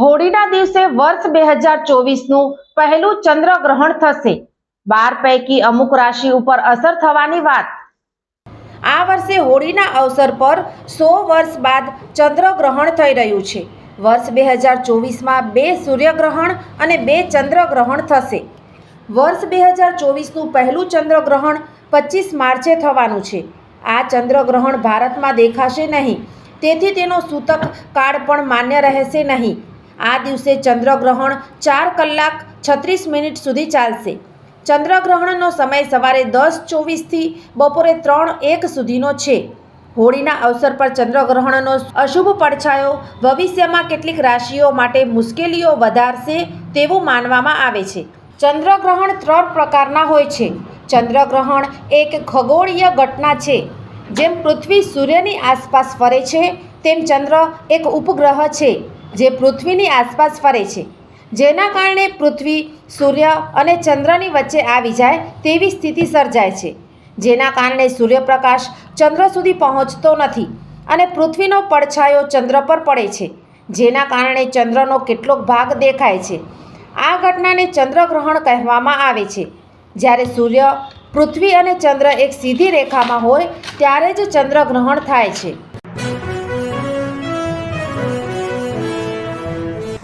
હોળીના દિવસે વર્ષ બે હજાર ચોવીસનું પહેલું ચંદ્રગ્રહણ થશે. બાર પૈકી અમુક રાશિ ઉપર અસર થવાની વાત. આ વર્ષે હોળીના અવસર પર સો વર્ષ બાદ ચંદ્રગ્રહણ થઈ રહ્યું છે. વર્ષ બે હજાર ચોવીસમાં બે સૂર્યગ્રહણ અને બે ચંદ્રગ્રહણ થશે. વર્ષ બે હજાર ચોવીસનું પહેલું ચંદ્રગ્રહણ પચીસ માર્ચે થવાનું છે. આ ચંદ્રગ્રહણ ભારતમાં દેખાશે નહીં. તેથી તેનો સૂતક કાળ પણ માન્ય રહેશે નહીં. આ દિવસે ચંદ્રગ્રહણ ચાર કલાક છત્રીસ મિનિટ સુધી ચાલશે. ચંદ્રગ્રહણનો સમય સવારે દસ ચોવીસથી બપોરે ત્રણ એક સુધીનો છે. હોળીના અવસર પર ચંદ્રગ્રહણનો અશુભ પડછાયો ભવિષ્યમાં કેટલીક રાશિઓ માટે મુશ્કેલીઓ વધારશે તેવું માનવામાં આવે છે. ચંદ્રગ્રહણ ત્રણ પ્રકારના હોય છે. ચંદ્રગ્રહણ એક ખગોળીય ઘટના છે. જેમ પૃથ્વી સૂર્યની આસપાસ ફરે છે, તેમ ચંદ્ર એક ઉપગ્રહ છે. જે પૃથ્વીની આસપાસ ફરે છે. જેના કારણે પૃથ્વી, સૂર્ય અને ચંદ્રની વચ્ચે આવી જાય તેવી સ્થિતિ સર્જાય છે. જેના કારણે સૂર્યપ્રકાશ ચંદ્ર સુધી પહોંચતો નથી અને પૃથ્વીનો પડછાયો ચંદ્ર પર પડે છે. જેના કારણે ચંદ્રનો કેટલોક ભાગ દેખાય છે. આ ઘટનાને ચંદ્રગ્રહણ કહેવામાં આવે છે. જ્યારે સૂર્ય, પૃથ્વી અને ચંદ્ર એક સીધી રેખામાં હોય, ત્યારે જ ચંદ્રગ્રહણ થાય છે.